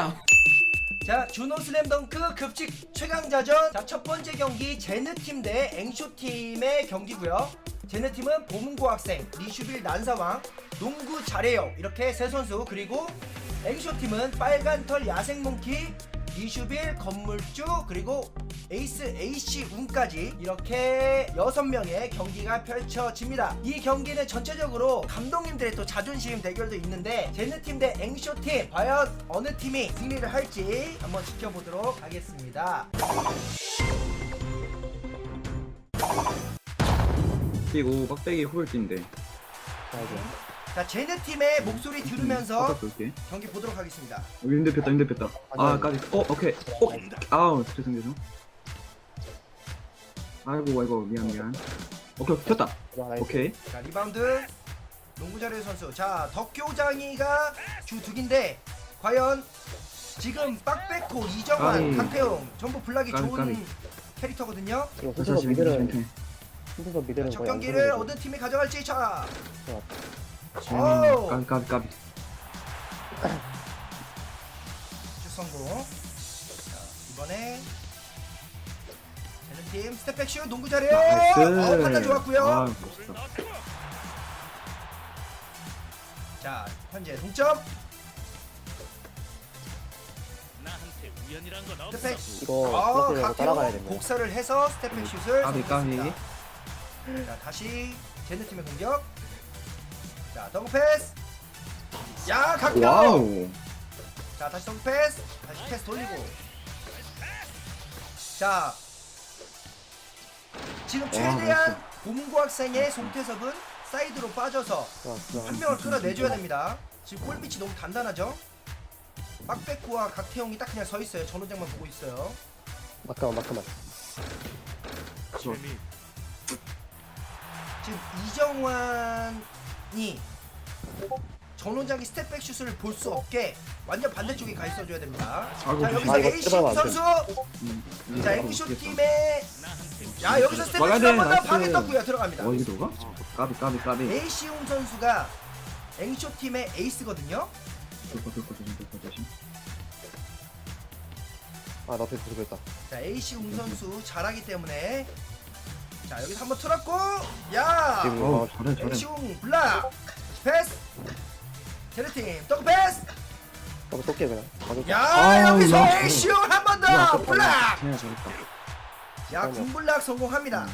야. 자 준호 슬램덩크 급식 최강자전. 자 첫 번째 경기 제느팀 대 앵쇼팀의 경기고요. 제느팀은 보문고 학생 리슈빌 난사왕 농구 잘해요. 이렇게 세 선수 그리고 앵쇼팀은 빨간털 야생몽키 리슈빌 건물주 그리고 에이스 AC 운까지 이렇게 여섯 명의 경기가 펼쳐집니다. 이 경기는 전체적으로 감독님들의 또 자존심 대결도 있는데 제느팀 대 앵쇼팀 과연 어느 팀이 승리를 할지 한번 지켜보도록 하겠습니다. 그리고 빡대기 호글인데 자 제느팀의 목소리 들으면서 아까 볼게. 경기 보도록 하겠습니다. 여기 힘들 뺐다 힘들 뺐다. 아 까지. 어 오케이. 어 아우 죄송 죄송. 아이고 아이고 미안 미안. 오케이 켰다. 오케이. 자 리바운드. 농구 자료 선수. 자 덕교장이가 주 득인데 과연 지금 빡백호 이정환. 강태용 전부 블락이 까비, 좋은 까비. 캐릭터거든요. 이거 다시 다시 미드는 첫 경기를. 어느 팀이 가져갈지. 자 음, 오! 까비 까비 까비 슛 성공 자 이번에 제는팀 스텝백 슛 농구 잘해요 나이스 어, 판단 좋았고요 아 멋있다 자 현재 동점 나한테 우연이란 건 없어. 스텝백 이거 아, 따라가야 되네 복사를 해서 스텝백 슛을 까비, 성공했습니다. 자 다시 제느 팀의 공격. 자 덩크 패스. 야 각태용. 와우 자 다시 덩크 패스. 다시 패스 돌리고. 자 지금 최대한 고문고 학생의 송태섭은 사이드로 빠져서. 한 명을 끌어내줘야 됩니다. 지금 골빛이 너무 단단하죠? 빡백구와 각태용이 딱 그냥 서 있어요. 전호장만 보고 있어요. 마크만 마크만 재미. 지금 이정환이 전원장이 스텝백 슛을 볼 수 없게 완전 반대쪽에 가 있어줘야 됩니다. 아이고, 자 여기서 아, 이거 안 돼. 선수, 음, 자 이거 앵쇼 모르겠다. 팀의 야 여기서 스텝백 슛 돼, 한번 더 나이스. 방에 떴고요 들어갑니다. 어 이게 너가? 까비 까비 까비 에이시웅 선수가 앵쇼 팀의 에이스거든요. 조심 조심 아 나 되게 부르겠다 자 에이시웅 선수 잘하기 때문에 자 여기서 한번 틀었고 야 지금 아, 잘해 잘해 에이시웅 블락 패스 제르팀 더블 패스 너무 그냥. 가족 야 아우, 여기서 나 에이시온 한번 더! 블락! 그냥 잘했다 야. 군블락 성공합니다.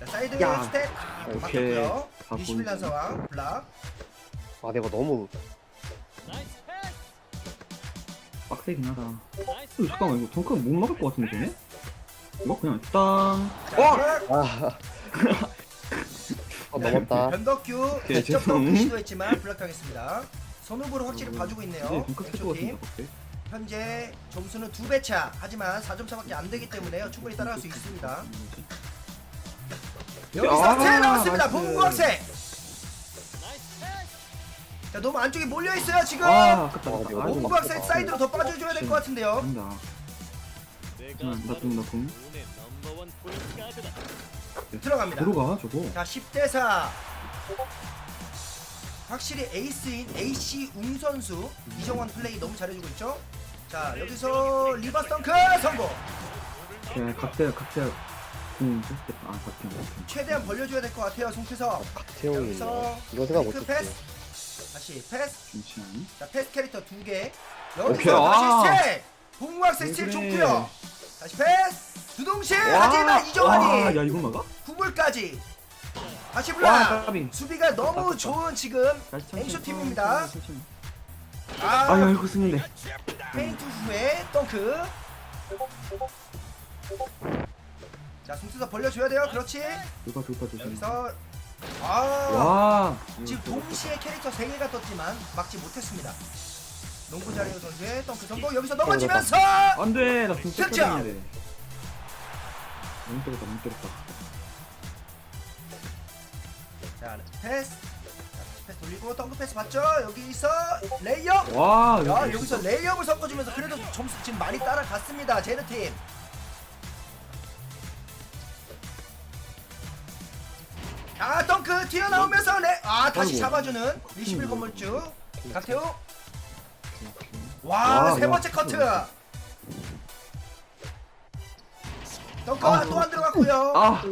자 사이드 야. 스텝. 오케이. 바뀌었고요. 다 21란 보이네. 상황 블락. 아 내가 너무. 빡세긴 하다. 어, 잠깐만 이거 덩크 못 막을 것 같은데 쟤네? 이거 그냥 땅. 자 어! 블락. 아 어, 넘었다 변덕규 오케이, 직접 죄송. 시도했지만 블락 당했습니다 선후보를 확실히 봐주고 있네요 같은데 빡세 현재 점수는 두 배 차 하지만 4점 차밖에 안 되기 때문에 충분히 따라갈 수 있습니다 여기서 아, 세 나왔습니다 나이스. 봉구 학생 나이스 패스. 자 너무 안쪽에 몰려 있어요 지금 아 아깝다 아, 아깝다 이거 아이고 봉구 막- 학생 사이드로 더 빠져줘야 될 것 같은데요 내가 응, 나 좀, 나 좀. 들어갑니다. 들어가 저거. 자 10대 4 확실히 에이스인 AC 웅 선수 이정환 플레이 너무 잘해주고 있죠? 자 여기서 리버스 덩크 성공! 야 각대 각대 응 됐다. 아 각대 각대 최대한 벌려줘야 될 것 같아요 송태석. 태용이 여기서 이거 생각 그 못했지 패스. 다시 패스. 않니? 자 패스 캐릭터 두개. 오케이, 여기서 아. 다시 스틸 봉무학생 왜 스틸 그래. 좋고요 다시 패스 두동실 와, 하지만 와, 이정환이 야 이거 막아? 구불까지. 다시 와 블락 까비. 수비가 너무 아깝다. 좋은 지금 앵쇼 팀입니다. 아. 아 야, 이거 쓰는데 페인트 후에 덩크. 자 송태석 벌려줘야 돼요. 그렇지. 돌파 돌파 조심 여기서. 아. 와. 지금 동시에 캐릭터 3개가 떴지만 막지 못했습니다 농구 자리오 선수의 덩크 성공. 여기서 넘어지면서 안돼 나 진짜 돼 너무 때렸다 너무 때렸다. 자 패스. 자, 패스 돌리고 덩크 패스 봤죠. 여기서 레이업. 와 야 이거 여기서 레이업을 섞어주면서 그래도 점수 지금 많이 따라갔습니다 제르팀. 아 덩크 튀어나오면서 레... 아 다시 아이고. 잡아주는 리시빌 건물주. 강태우 와, 와, 세 야, 번째 커트. 덩크 아, 또 안 들어갔고요. 아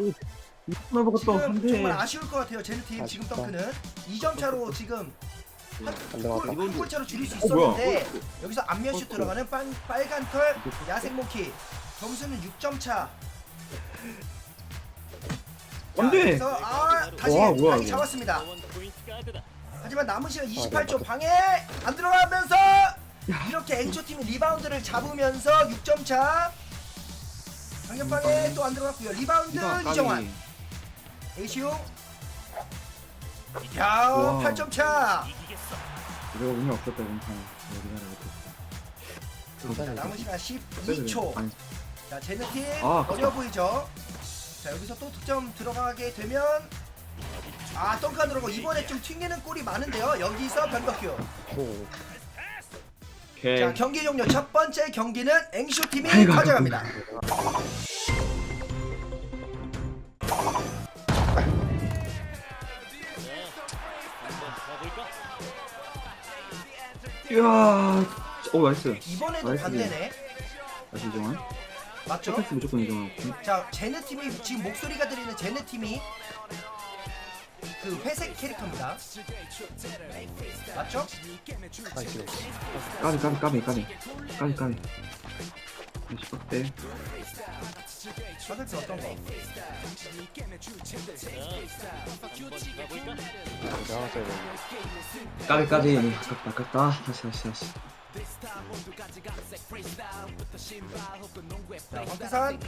먹었어 지금 한대 정말 아쉬울 것 같아요. 제네 팀 지금 아쉽다. 덩크는 2점 차로 지금 안 들어갔다. 한골 차로 줄일 수 어? 있었는데 여기서 앞면슛 어, 들어가는 빨, 빨간 털 야생 모키 점수는 6점 차. 자, 안돼 그래서 아 다시 와, 뭐야, 다시 이거. 잡았습니다. 하지만 남은 시간 아, 28초 네. 방해 안 들어가면서 이렇게 앵초 팀이 리바운드를 잡으면서 6점 차. 강력방에 또 안 들어갔고요. 리바운드 이정환. 에이시용. 야, 와. 8점 차. 내가 운이 없었다 이번 판에 여기가 자, 못했어 남은 시간 12초. 아니 자, 제네 팀 아, 어려워 보이죠? 자, 여기서 또 득점 들어가게 되면 아, 덩크 들어고 이번에 좀 튕기는 골이 많은데요. 여기서 변덕규. 오. 오케이 자, 경기 종료 첫 번째 경기는 앵쇼 팀이 아이고, 가져갑니다. 이야 오 나이스 이번에도 나이스. 반대네. 다시 이정환 맞죠? 패스 무조건 이정환 자, 제네 팀이 지금 목소리가 들리는 제네 팀이 그 회색 캐릭터입니다. 맞죠? 아 지금. 까비 까비 까비 까비 까비 까비 다시 빡대 화살표 어떤 거? 까비 까비 아깝다 아깝다 다시 다시 다시 자, 황태산.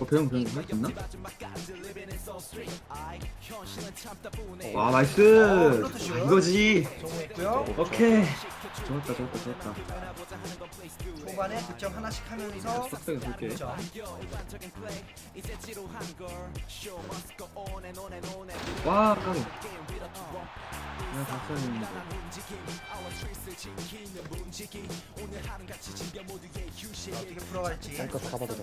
어 배영 배영 할 수 있나? 와 나이스! 이거지! 성공했고요. 오케이. 좋았다 좋았다 좋았다. 초반에 득점 하나씩 하면서 빡세게 볼게. 득점. 와 까비 써야 되는데 어떻게 풀어갈지. 쌀것 잡아도 돼.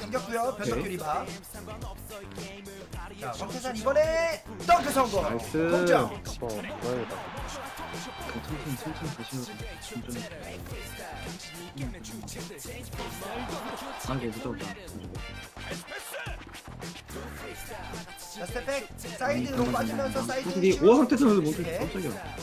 공격고요. 변덕규 리바. 자, 황태산 이번에 덩크 성공. 나이스. 동점. 어, 넣어야 천천히 천천히 다시 해보자 천천히 아이고 무서웠다 자, 스텝백 사이드로 빠지면서 사이드 확실히 슛. 우와 상태에서 못했어 이렇게. 깜짝이야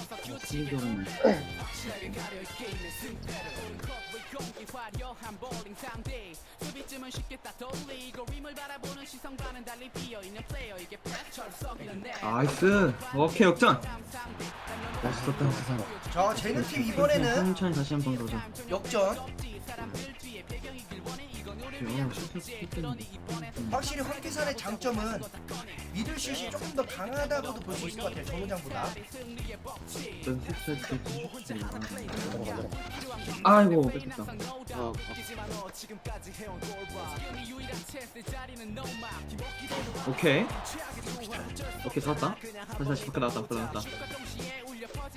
내 나이스 오케이 역전 멋있었다 세상 저 제네 팀 이번에는 천천히 다시 한번 가자 역전. 확실히 황태산의 장점은 미들슛이 조금 더 강하다고도 볼 수 있을 것 같아요. 정우장보다. 아이고 뺏겼다 어, 오케이 오케이 좋았다 다시 다시 밖에 나왔다 밖에 나왔다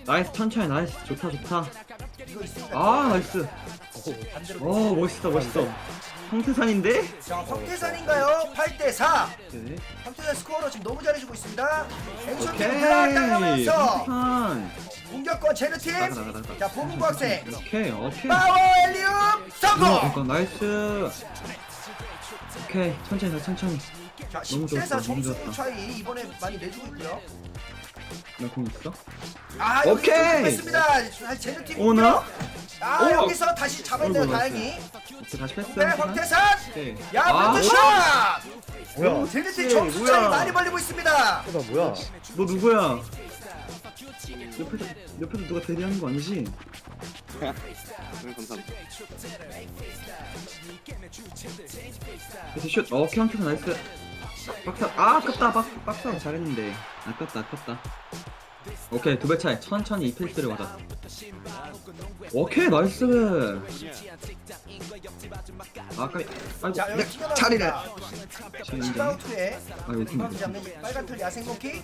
나이스 천천히 나이스 좋다 좋다 이거. 아 나이스. 오 멋있다 멋있어 황태산인데? 자, 황태산인가요? 8대 4. 오케이 황태산 스코어로 지금 너무 잘해주고 있습니다. 앵쇼팀 오케이 따라가면서 황태산 공격권 제르팀. 자, 보문고 학생. 오케이 오케이 파워 엘리웁 성공. 그러니까 나이스 오케이 천천히 가 천천히 자, 너무 10대 4 좋았다, 너무 점수 좋았다. 차이 이번에 많이 내주고 있고요. 나공 있어? 아, 오케이. 했습니다. 제르팀. 오나? 아, 오. 여기서 다시 잡았네요. 어이구, 다행히. 오케이 다시 패스 네, 황태산. 오케이 야, 아, 멘트 샷! 뭐야? 그렇지, 점수 뭐야. 차이 많이 벌리고 있습니다. 나 뭐야? 너 누구야? 옆에서 옆에서 누가 대리하는 거 아니지? 그래서 슛 오케이 황태산 나이스 박사 아 아깝다 박, 박사 잘했는데 아깝다 아깝다 오케이 두 배 차이. 천천히 이 필드를 맞아 오케이 나이스. 아까 아이고. 자, 여기 내 튀겨나옵니다. 자리를 지금 시바우트에 아 여기 리바운드 팀 잡는 빨간 털 야생 모키.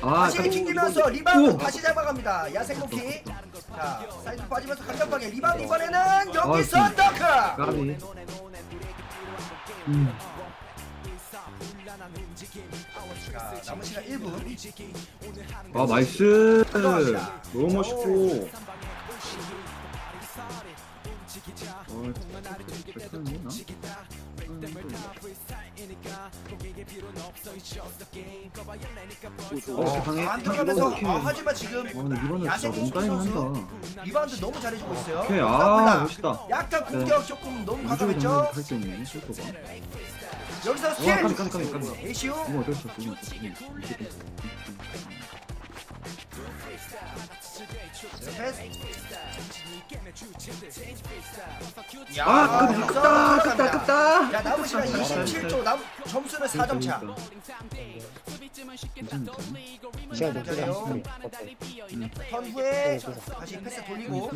아 다시 튕기면서 리바운드 다시 잡아갑니다. 야생 모키. 자, 사이드 빠지면서 강력하게 리바운드 이번에는 여기서 아, 더크. 까비. 음. 자 남은 시간 1분 아 나이스. 너무 멋있고 어, 방해. 안 들어가면서 오케이. 아, 하지만 지금 와, 근데 이번에 진짜 야생 너무 선수 짜증난다. 리바운드 너무 잘해주고 있어요. 오케이, 아, 깜빡이다. 멋있다. 약간 공격 조금 너무 과감했죠. 할수 있네, 슈퍼가. 여기서 와, 스틸. 깜, 깜, 깜, 깜. 에이시오. 이거 어쩔 수 없어, 이거 어쩔 수 없어. 무조건. 패스. 야, 아, 여기서 아깝다, 아깝다. 아깝다. 야 남은 시간 아깝다. 27초. 남 점수는 4점 차. 그러니까. 시간 좀 쓰자. 턴 후에 다시 패스 돌리고.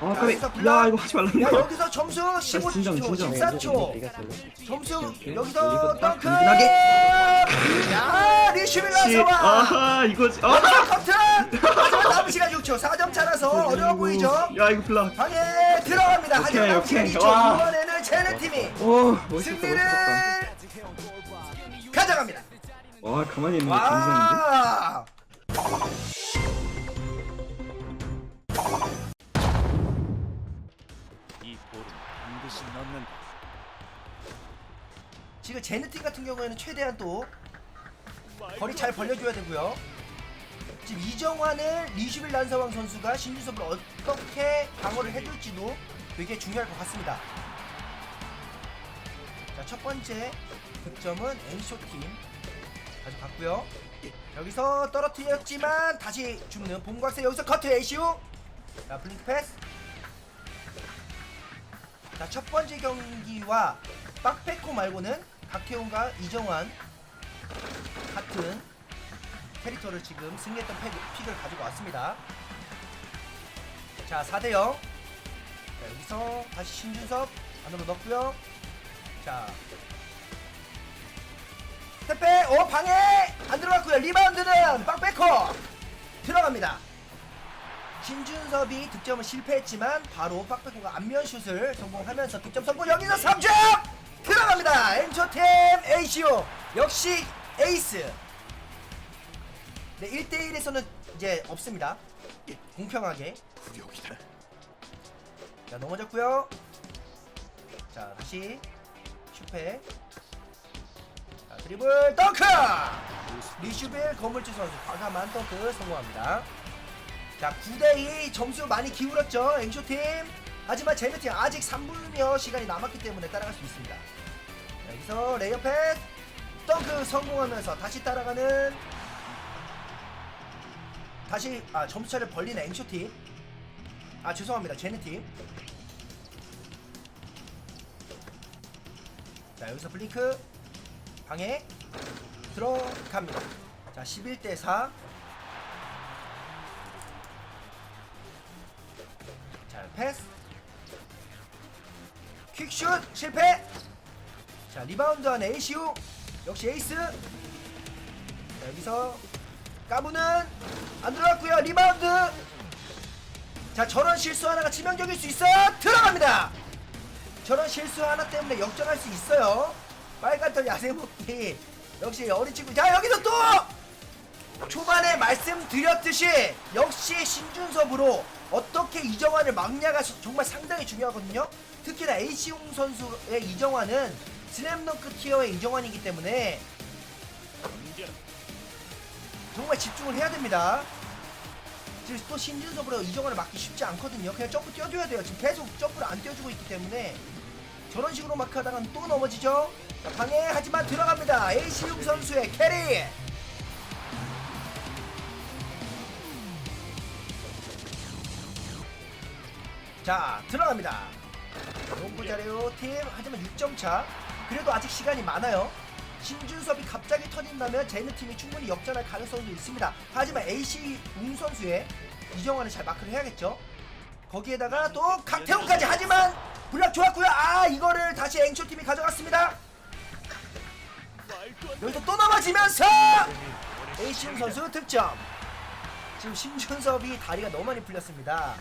아, 까비. 야, 이거 하지 야 말라니까. 여기서 점수 15초, 진정, 진정. 14초. 점수. 여기서 덩크. 야 리슈빌라 시, 서와. 아하, 이거지. 아, 커트. 하지만 남은 시간 6초. 4점 차라서 어려워 보이죠. 야, 이거 플라. 방에 들어갑니다. 오케이, 하지만 남은 시간 오케이. 2초. 와. 이번에는 제네 팀이 오, 멋있었다, 승리를 멋있었다. 가져갑니다. 와, 가만히 있는 게 감사한데? 와. 이 볼은 반드시 넣는다. 지금 제네 팀 같은 경우에는 최대한 또 거리 잘 벌려줘야 되고요. 지금 이정환을 리슈빌 란사왕 선수가 신주섭을 어떻게 방어를 해줄지도 되게 중요할 것 같습니다. 자, 첫 번째 득점은 엔쇼 팀 가져갔고요. 여기서 떨어뜨렸지만 다시 줍는 봉곽세 여기서 커트 에이시오. 자, 블링크 패스. 자, 첫 번째 경기와 빡페코 말고는 박태훈과 이정환 같은 캐릭터를 지금 승리했던 팩, 픽을 가지고 왔습니다. 자, 4대 0. 자, 여기서 다시 신준섭 안으로 넣고요. 자. 태페 오 방해 안 들어갔고요. 리바운드는 빡페코 들어갑니다. 신준섭이 득점을 실패했지만 바로 빡빡고가 안면 슛을 성공하면서 득점 성공 여기서 3점 들어갑니다 엔초템 에이시오 역시 에이스 네 1대1에서는 이제 없습니다. 공평하게. 자 넘어졌고요. 자 다시. 슈페. 자 드리블 덩크! 리슈벨 거물주 선수 과감한 덩크 성공합니다. 자 9대2 점수 많이 기울었죠 앵쇼팀. 하지만 제네팀 아직 3분여 시간이 남았기 때문에 따라갈 수 있습니다. 자, 여기서 레이어 패스 덩크 성공하면서 다시 따라가는 다시 아 점수차를 벌리는 앵쇼팀. 아 죄송합니다. 제네팀. 자 여기서 블링크. 방해 들어갑니다. 자 11대 4 자 패스. 퀵슛 실패. 자 리바운드한 에이시우. 역시 에이스. 자 여기서 까부는 안 들어갔고요. 리바운드. 자 저런 실수 하나가 치명적일 수 있어 들어갑니다. 저런 실수 하나 때문에 역전할 수 있어요. 빨간털 야생목이 역시 어린 친구. 자 여기서 또 초반에 말씀드렸듯이 역시 신준섭으로 어떻게 이정환을 막냐가 정말 상당히 중요하거든요. 특히나 에이시웅 선수의 이정환은 슬램덩크 티어의 이정환이기 때문에. 정말 집중을 해야 됩니다. 지금 또 신준섭으로 이정환을 막기 쉽지 않거든요. 그냥 점프 뛰어줘야 돼요. 지금 계속 점프를 안 뛰어주고 있기 때문에 저런 식으로 마크하다가는 또 넘어지죠. 자, 방해 하지만 들어갑니다. 에이시웅 선수의 캐리. 자 들어갑니다 농구 잘해요 팀 하지만 6점 차 그래도 아직 시간이 많아요 신준섭이 갑자기 터진다면 제네 팀이 충분히 역전할 가능성도 있습니다. 하지만 AC 웅 선수의 이정환을 잘 마크를 해야겠죠? 거기에다가 또 강태훈까지. 하지만 불락 좋았고요. 아 이거를 다시 앵쇼 팀이 가져갔습니다. 여기서 또 넘어지면서 AC 웅 선수 득점. 지금 신준섭이 다리가 너무 많이 풀렸습니다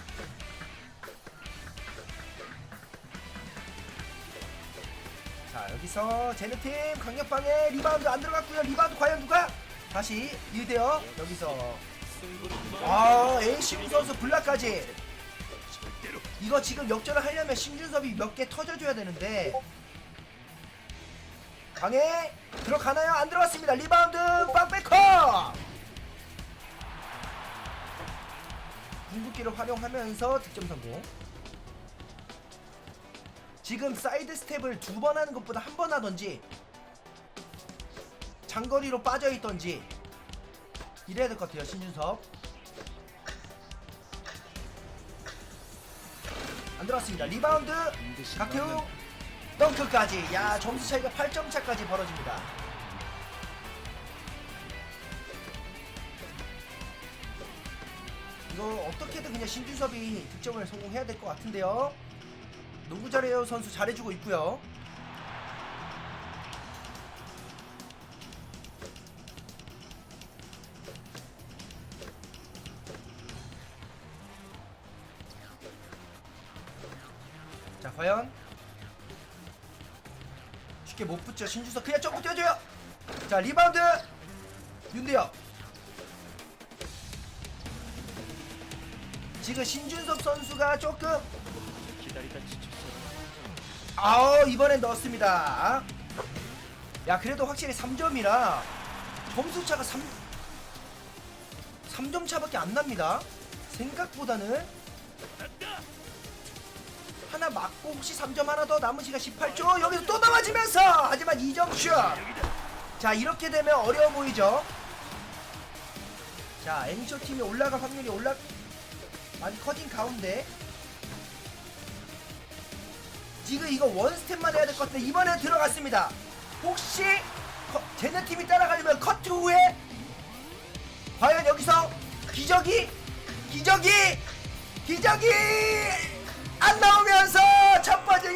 자 여기서 제네팀 강력방에 리바운드 안 들어갔고요. 리바운드 과연 누가? 다시 1대0 여기서. 아 에이시브 선수 블락까지. 이거 지금 역전을 하려면 신준섭이 몇 개 터져줘야 되는데. 강해? 들어가나요? 안 들어갔습니다. 리바운드 빵백커 궁극기를 활용하면서 득점 성공 지금 사이드 스텝을 두 번 하는 것보다 한 번 하던지 장거리로 빠져 있던지. 이래야 될 것 같아요 신준섭 안 들어왔습니다. 리바운드. 넣는다. 덩크까지. 야 점수 차이가 8점 차까지 벌어집니다. 이거 어떻게든 그냥 신준섭이 득점을 성공해야 될 것 같은데요 농구 잘해요. 선수 잘해주고 있고요. 자 과연 쉽게 못 붙죠. 신준섭 그냥 점프 뛰어줘요. 자 리바운드! 윤대혁. 지금 신준섭 선수가 조금 기다리다 지쳤어. 아우 이번엔 넣었습니다. 야 그래도 확실히 3점이라 점수 차가 3 3점 차밖에 안 납니다. 생각보다는 하나 맞고 혹시 3점 하나 더 남은 시간 18초? 여기서 또 남아지면서 하지만 2점 슛자 이렇게 되면 어려워 보이죠? 자 애니쇼 팀이 올라갈 확률이 올라 많이 커진 가운데 지금 이거 원스텝만 해야 될 것 같은데 이번에 들어갔습니다. 혹시 커- 쟤네 팀이 따라가려면 커트 후에 과연 여기서 기적이 기적이 기적이 안 나오면서 첫 번째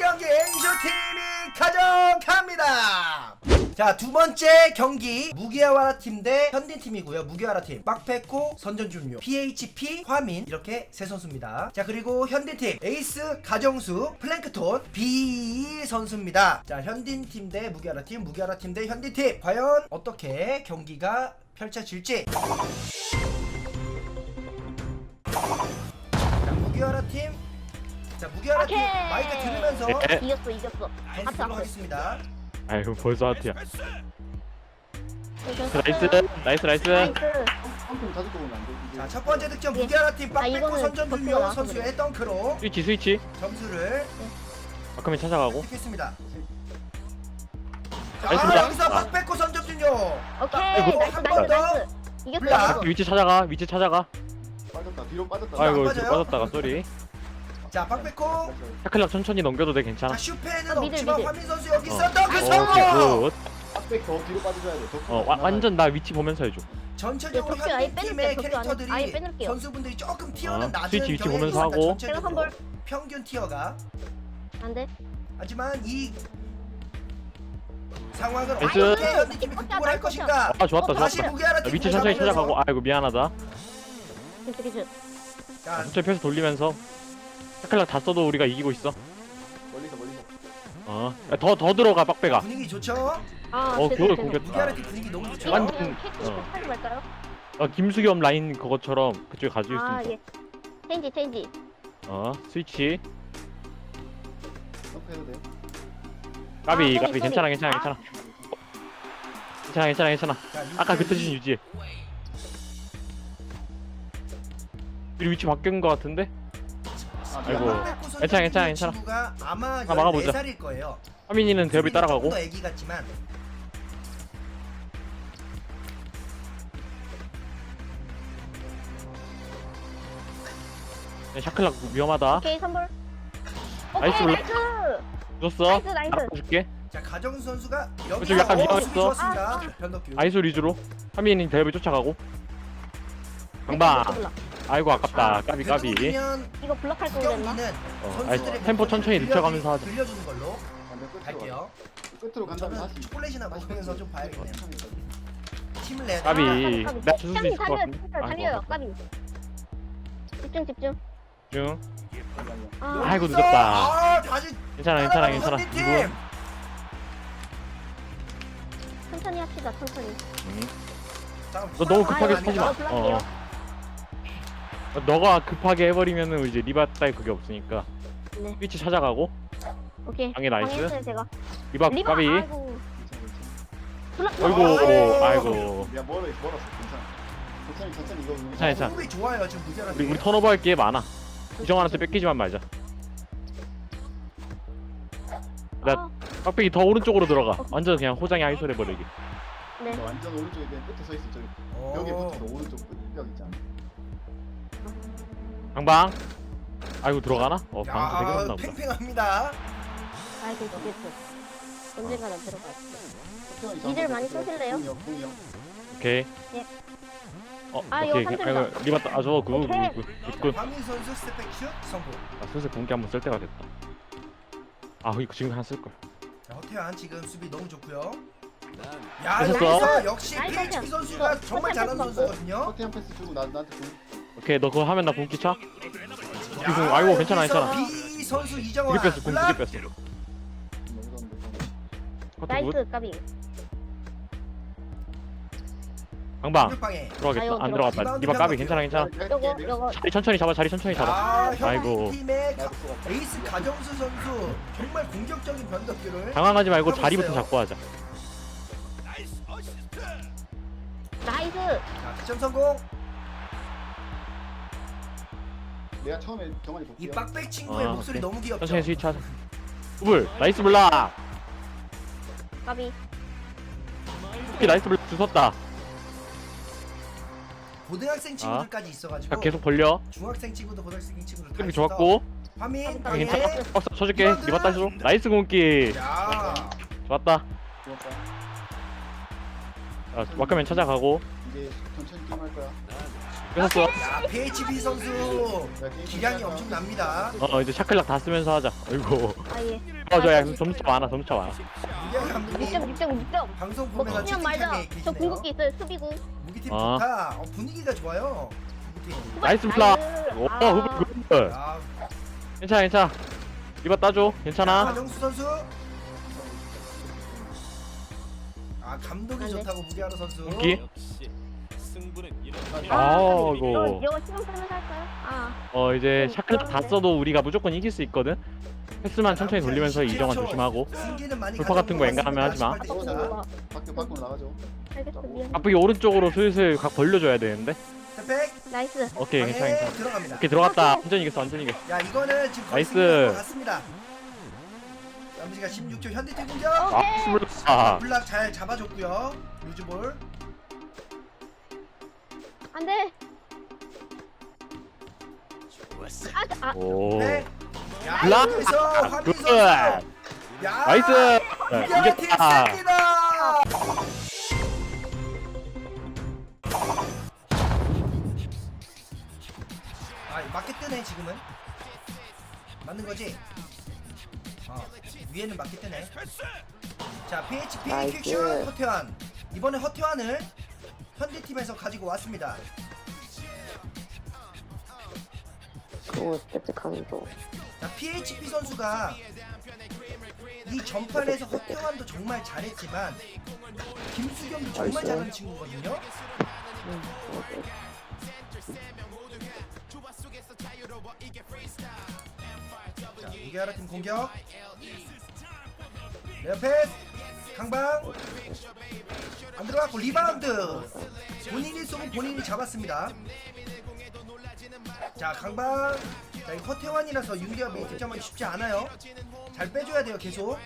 자, 두 번째 경기 무기하와라 팀 대 현딘 팀이고요. 무기하라 팀 빡페코, 선전준료, PHP, 화민 이렇게 세 선수입니다. 자, 그리고 현딘 팀 에이스 가정수, 플랭크톤, B 선수입니다. 자, 현딘 팀 대 무기하라 팀, 무기하라 팀 대 현딘 팀 과연 어떻게 경기가 펼쳐질지 자, 무기하라 팀 자, 무기하라 팀 오케이. 마이크 들으면서 예. 이겼어 이겼어 들어 하트 하겠습니다. 아이고 벌써 하트야. 나이스 나이스 나이스 안 돼. 자, 첫 번째 득점 무기하라 팀 아, 빡백호 이거는 선전 나와서 선수의 덩크로 스위치 스위치 점수를 아까면 찾아가고 획득했습니다. 자, 아. 여기서 빡백호 선전 중요. 오케이 아이고, 나이스 한번 나이스 더. 나이스 이겼어 블락. 이겼어 위치 찾아가 위치 찾아가 빠졌다. 뒤로 빠졌다. 아이고 빠져요? 빠졌다가 쏘리 자, 빡백호. 타클락 천천히 넘겨도 돼 괜찮아 자, 슈페는 아, 미들, 없지만 미들. 화민 선수 여기서 어. 덩크 오케이 성공. 더 뒤로 빠져줘야 돼. 더 어, 와, 완전 나 위치 보면서 해줘 전체적으로 덕후 아예 현대 팀의 빼놓을게요, 덕후 아예- 아예 캐릭터들이 빼놓을게요. 선수분들이 조금 티어는 어, 낮은 스위치 위치 경향이 보면서 있습니다, 하고. 제가 전체적으로. 평균 티어가 안돼 하지만 이 상황을 나이스. 어떻게 현대 팀이 극복을 할 것인가? 아 좋았다 다시 좋았다 팀 위치 천천히. 찾아가고 아이고 미안하다 기스 기스 자, 천천히 펴서 돌리면서 타클락 다 써도 우리가 이기고 있어 멀리서 멀리서. 어 더 더 들어가 빡배가 분위기 좋죠? 아 어, 죄송, 그걸 죄송. 공격- 무게하라 팀 분위기 너무 좋죠? 완전- 캐치 어. 하지 말까요? 어 김수겸 라인 그것처럼 그쪽에 가지고 있으면 아예 체인지 체인지 어 스위치 점프 해도 돼. 까비 아, 까비 쏘리, 괜찮아. 괜찮아 괜찮아 괜찮아 괜찮아 괜찮아 자, 아까 그 유지현이- 뜻인 유지해 우리 위치 바뀐 거 같은데? 아이고. 괜찮아, 괜찮아, 괜찮아. 아마 아, 막아보자. 14살일 거예요. 하민이는 대업이 따라가고 조금 더 애기 같지만 야, 샤클락 위험하다 오케이 선볼 나이스, 오케이 올라- 나이스 줬어 나이스, 나이스. 줄게 자 가정수 선수가 그쪽 여기서 약간 어, 위험했어. 좋았습니다. 변덕규. 아이소 리즈로 하민이 대업이 쫓아가고 강방. 아이고 아깝다 까비 까비 이거 블럭할 거? 구경기는 어, 선수들의 템포 천천히 늦춰가면서 하자. 빌려주는 걸로 반대 끝으로. 갈게요. 가. 끝으로 간 다음에 저는 다시. 초콜릿이나 먹으면서 좀 봐야겠네요. 팀을 내야 까비. 돼. 아, 까비, 까비. 주술 수 있을 것 같은데? 달려요, 까비 집중 집중 중아 아이고, 늦었다. 아, 다시 괜찮아 괜찮아 따라가는 괜찮아 천천히 합시다 천천히 자, 너 너무 급하게 아닙니다. 하지 마. 불러볼게요. 어. 너가 급하게 해버리면은 이제 리바 따위 그게 없으니까 네 위치 찾아가고 오케이 방해 나이스. 방해했어요 제가 리바 리바 까비. 아이고 불러 어이구 아이고. 야 멀어 멀었어 괜찮아 천천히 천천히 이거 괜찮아, 괜찮아. 호흡이 좋아요 지금 무제한. 우리 우리 턴오버 할 게 많아. 이정환한테 뺏기지만 말자. 나 아, 빡빡이 더 오른쪽으로 들어가. 완전 그냥 호장이 아이솔 해버리기. 네너 완전 오른쪽에 그냥 끝에 서 있어 저기 어. 벽에 붙어서 오른쪽 끝벽 있잖아 방방. 아이고 들어가나? 어 방금 되게 야, 없나 보다. 팽팽합니다. 아이고 저겠어 언젠가는 들어가지 천천히 니들 많이 쏘실래요? 오케이. 예. 어 아, 오케이. 이거 아이고. 리바. 아저. 오케이. 굿, 굿, 굿. 황민 선수 스텝백 슛 성공. 아 슬슬 공기 한번 쓸 때가 됐다. 아 이거 지금 하나 쓸 걸. 자, 허태환 지금 수비 너무 좋고요. 야? 여기서 역시 나이스, PHP 나이스. 선수가 이거 정말 잘하는 선수거든요. 커튼 패스 주고 나 나한테 공 오케이 너 그거 하면 나 공기 차. 야, 이거 아이고 괜찮아 괜찮아. B 선수 이정환 두개 뺐어 공 블락. 두개 뺐어. 커트 굿. 나이스 까비 방방 공격방에. 들어가겠다. 안. 들어갔다. 리바 까비 괜찮아 괜찮아. 요거 요거 자리 천천히 잡아 자리 천천히 잡아. 야, 아이고. 형 팀의 에이스 가정수 선수 정말 공격적인 변덕기를 당황하지 말고 자리부터 있어요. 잡고 하자. 나이스 자, 득점 성공. 내가 처음에 정환이 볼게요 이 빡백 친구의 아, 목소리 오케이. 너무 귀엽죠. 천천히 스위치 하자. 우블 나이스 블락. 까비 오케이 나이스 블락 주웠다. 고등학생 친구들까지 있어가지고 자 계속 벌려. 중학생 친구도 고등학생 친구도 다 이렇게 있어서 좋았고. 화민 아, 방해. 괜찮아. 박수 쳐줄게. 리바 따줘. 나이스 공기. 야, 좋았다. 고맙다 자, 와카면 찾아가고. 이제 천천히 게임할 거야 뺏었어. 야 PHP 선수 기량이? 엄청납니다. 어 이제 샤클락 다 쓰면서 하자. 어이구. 아예 어저야 점차 많아 점차 많아. 유리한 감독님 6점 6점 6점 방송 뭐 보면서 그냥 말자 채팅창에 저 계시네요. 궁극기 있어요 수비구 무기팀 아. 좋다. 어, 분위기가 좋아요. 무기팀. 나이스 블락. 오 아. 굿. 야, 괜찮아 괜찮아. 리바 따줘. 괜찮아. 박정수 선수. 아 감독이 안 돼. 좋다고 무기하는 선수. 공기. 아, 아 이거 이거. 이거 시간 끌면서 할까요? 아 어 이제 좀 샤클락 다 그런데. 써도 우리가 무조건 이길 수 있거든. 패스만 천천히 돌리면서 이정환 조심하고. 승기는 많이 돌파 같은 거 가져온 것 앵간하면 하지 마. 같습니다. 아쉽다. 보고 밖에 밖으로 나가죠 알겠어 미안 앞쪽이 오른쪽으로 슬슬 각 벌려줘야 되는데. 스텝백. 나이스 오케이 괜찮아 괜찮아. 들어갑니다. 오케이 들어갔다. 완전 이겼어 완전 이겼어. 야 이거는 지금 거의 나이스. 것 같습니다. 남지가 16초 현대팀 공격. 아 스물아. 아, 블락 잘 잡아줬고요. 루즈볼. 안 돼 아, 아 오. 네. 야 블락. 여기서 화민 굿. 선수. 야 나이스. 이겼다. 아 맞게 뜨네 지금은. 맞는 거지? 어 위에는 맞게 뜨네. 자 PHP 퀵슛 허태환 이번에 허태환을 현대팀에서 가지고 왔습니다. 오 자, PHP 선수가 이 전판에서 허태환도 정말 잘했지만 김수경도 정말 잘하는 친구거든요. 자, 무게하라 팀 공격. 레어패스 강방. 안 들어갔고 리바운드. 본인이 쏘고 본인이 잡았습니다. 자 강방. 자 이거 허태환이라서 윤기업이 득점하기 쉽지 않아요. 잘 빼줘야 돼요 계속.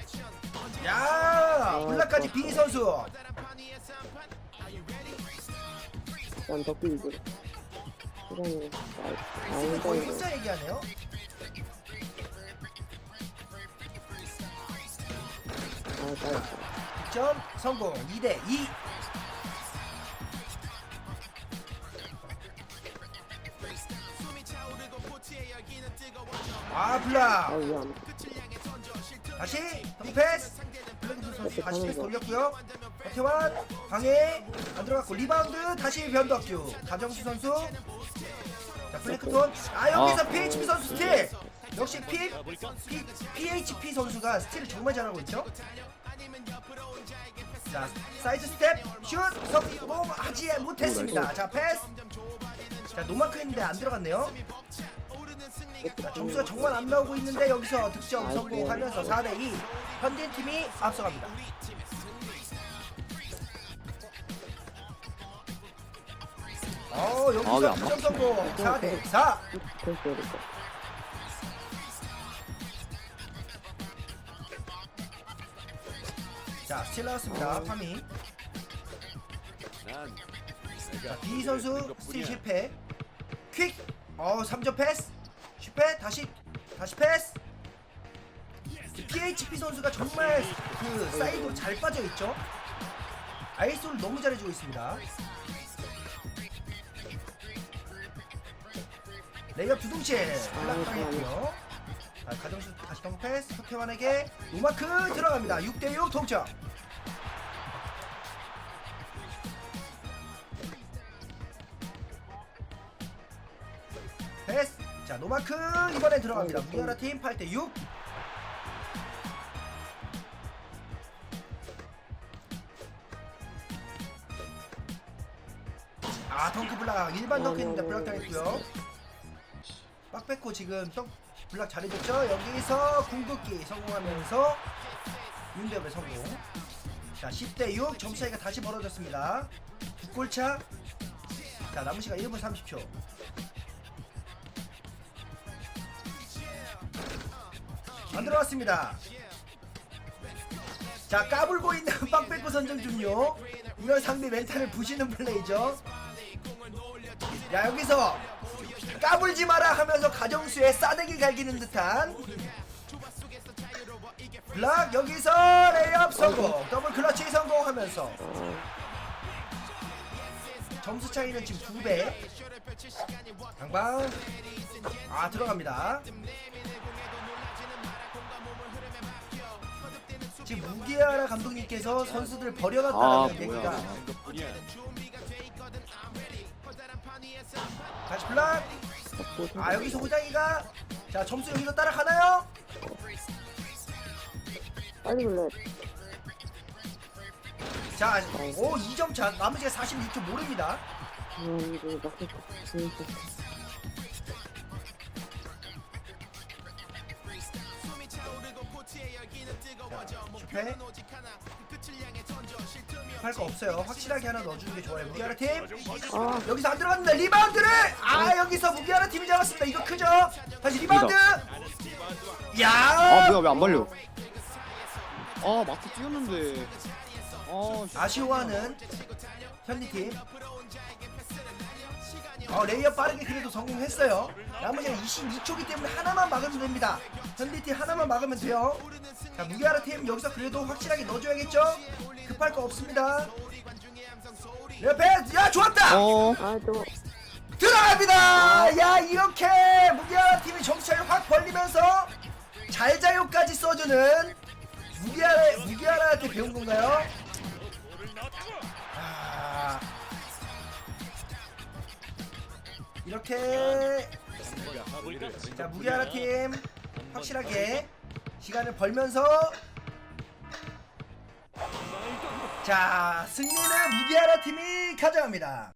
야 블락까지 비 선수. 난 덕기 이제 시간이 지금 거의 혼자 얘기하네요 득점 성공. 2대 2 아 블락. 다시 덩 패스. 블랙 선수 다시 패스 돌렸고요. 박태환 방해 안 들어갔고 리바운드 다시 변덕규. 가정수 선수. 자 플래크톤. 아 여기서 PHP 선수 스틸. 역시 P, P, PHP 선수가 스틸을 정말 잘하고 있죠 자 사이드 스텝 슛 성공하지 못했습니다. 자 패스. 자 노마크인데 안 들어갔네요. 자, 점수가 정말 안 나오고 있는데 여기서 득점 성공하면서 4대2 현진 팀이 앞서갑니다. 어 아, 여기서 득점 성공. 4대4 자 스틸 나왔습니다. 파미 자 B 선수 스틸 실패. 퀵! 어 3점 패스. 실패. 다시 다시 패스. PHP 선수가 정말 그 사이드로 잘 빠져있죠? 아이솔을 너무 잘해주고 있습니다. 레이업 두둥실 블락당했고요. 자 가정수 덩 패스 서태환에게 노마크 들어갑니다. 6대6 동점. 패스. 자 노마크 이번에 들어갑니다. 무기하라 팀 8대6 아 덩크 블락 일반 덩크입니다. 블락 당했고요. 빡 뺏고 지금 덩 블락 잘해줬죠 여기서 궁극기 성공하면서 윤대업의 성공 자 10대 6 점수 차이가 다시 벌어졌습니다 두 골차 자 남은 시간 1분 30초 안 들어왔습니다. 자 까불고 있는 빵빼고 선정 중요. 이건 상대 멘탈을 부시는 플레이죠. 야 여기서 까불지 마라 하면서 가정수에 싸대기 갈기는 듯한 블락 여기서 레이업 성공 더블 클러치 성공하면서 점수 차이는 지금 2배. 강방. 아 들어갑니다. 지금 무기하라 감독님께서 선수들 버려놨다는 얘기가 다시 블락 아 여기서 호장이가? 자 점수 여기서 따라가나요? 빨리 불러 자, 오 2점 차 시간 46초 모릅니다. 이거 진짜 실 패할거 없어요. 확실하게 하나 넣어주는 게 좋아요. 무기하라 팀. 아 여기서 안 들어갔는데 리바운드를! 아 여기서 무기하라 팀이 잡았습니다. 이거 크죠? 다시 리바운드! 아 야 뭐야 왜 안 발려? 아 마크 뛰었는데. 아 씨. 아쉬워하는 현리 팀 어, 레이업 빠르게 그래도 성공했어요. 시간 22초기 때문에 하나만 막으면 됩니다. 현리팀 하나만 막으면 돼요. 자 무기하라 팀 여기서 그래도 확실하게 넣어줘야겠죠? 급할 거 없습니다. 옆에 야 좋았다! 어. 아또. 들어갑니다! 야 이렇게 무기하라 팀이 차이를 확 벌리면서 잘자요까지 써주는 무기하라 무기하라한테 배운 건가요? 이렇게. 자 무기하라 팀. 확실하게 시간을 벌면서. 자 승리는 무기하라 팀이 가져갑니다.